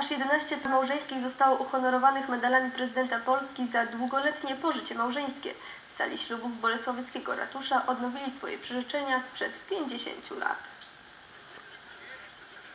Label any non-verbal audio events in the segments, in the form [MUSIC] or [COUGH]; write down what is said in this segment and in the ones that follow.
Aż 11 małżeńskich zostało uhonorowanych medalami prezydenta Polski za długoletnie pożycie małżeńskie. W sali ślubów Bolesławieckiego ratusza odnowili swoje przyrzeczenia sprzed 50 lat.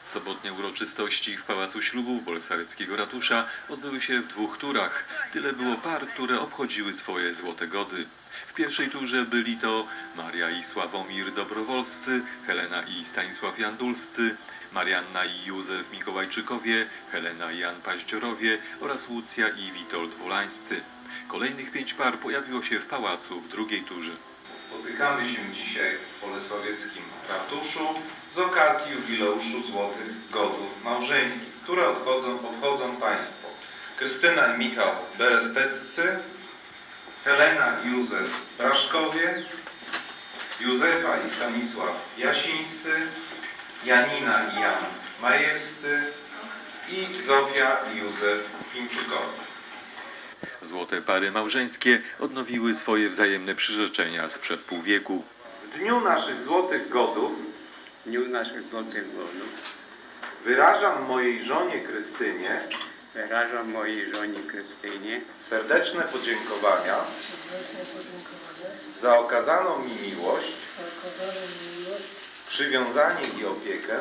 Sobotnie uroczystości w Pałacu Ślubów Bolesławieckiego Ratusza odbyły się w dwóch turach. Tyle było par, które obchodziły swoje złote gody. W pierwszej turze byli to Maria i Sławomir Dobrowolscy, Helena i Stanisław Jandulscy, Marianna i Józef Mikołajczykowie, Helena i Jan Paździorowie oraz Łucja i Witold Wolańscy. Kolejnych pięć par pojawiło się w pałacu w drugiej turze. Spotykamy się dzisiaj w Bolesławieckim Ratuszu z okazji jubileuszu Złotych Godów Małżeńskich, które odchodzą, obchodzą Państwo Krystyna i Michał Beresteccy, Helena i Józef Braszkowie, Józefa i Stanisław Jasińscy, Janina i Jan Majewscy i Zofia i Józef Pińczykowie. Złote pary małżeńskie odnowiły swoje wzajemne przyrzeczenia sprzed pół wieku. W dniu naszych Złotych Godów w dniu naszych złotych godów wyrażam mojej żonie Krystynie wyrażam mojej żonie Krystynie Serdeczne podziękowania za okazaną mi miłość, przywiązanie i opiekę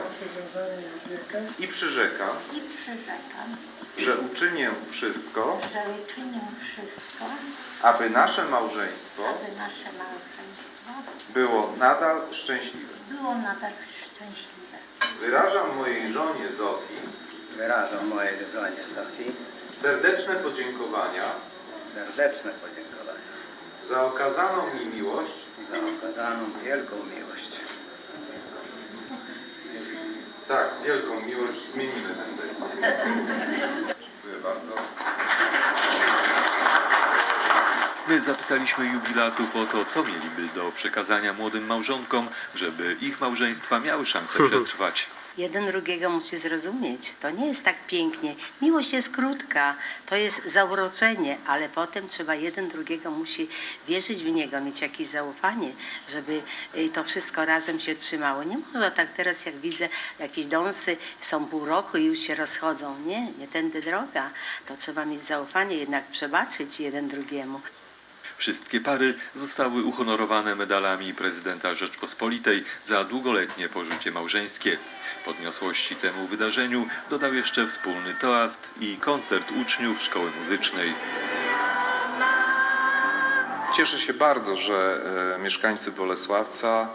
i przyrzekam, I przyrzekam, że uczynię wszystko, że uczynię wszystko, aby nasze małżeństwo aby nasze małżeństwo było nadal szczęśliwe. było nadal szczęśliwe. Wyrażam mojej żonie Zofii wyrażam mojej żonie Zofii serdeczne podziękowania serdeczne podziękowania za okazaną mi miłość za okazaną wielką miłość. Tak, wielką miłość. Zmienimy ten tekst. Dziękuję bardzo. My zapytaliśmy jubilatów o to, co mieliby do przekazania młodym małżonkom, żeby ich małżeństwa miały szansę [LAUGHS] przetrwać. Jeden drugiego musi zrozumieć. To nie jest tak pięknie. Miłość jest krótka, to jest zauroczenie, ale potem trzeba jeden drugiego musi wierzyć w niego, mieć jakieś zaufanie, żeby y, to wszystko razem się trzymało. Nie można tak teraz, jak widzę, jakieś dąsy są pół roku i już się rozchodzą. Nie, nie tędy droga. To trzeba mieć zaufanie, jednak przebaczyć jeden drugiemu. Wszystkie pary zostały uhonorowane medalami prezydenta Rzeczpospolitej za długoletnie pożycie małżeńskie. Podniosłości temu wydarzeniu dodał jeszcze wspólny toast i koncert uczniów szkoły muzycznej. Cieszę się bardzo, że e, mieszkańcy Bolesławca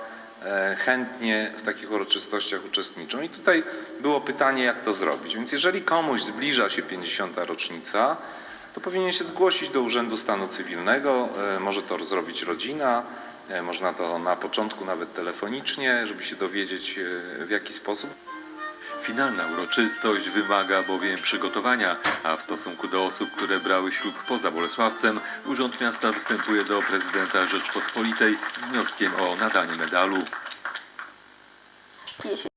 e, chętnie w takich uroczystościach uczestniczą. I tutaj było pytanie, jak to zrobić. Więc jeżeli komuś zbliża się 50. rocznica, to powinien się zgłosić do Urzędu Stanu Cywilnego. E, Może to zrobić rodzina, e, można to na początku nawet telefonicznie, żeby się dowiedzieć e, w jaki sposób. Finalna uroczystość wymaga bowiem przygotowania, a w stosunku do osób, które brały ślub poza Bolesławcem, Urząd Miasta występuje do prezydenta Rzeczpospolitej z wnioskiem o nadanie medalu. Jeśli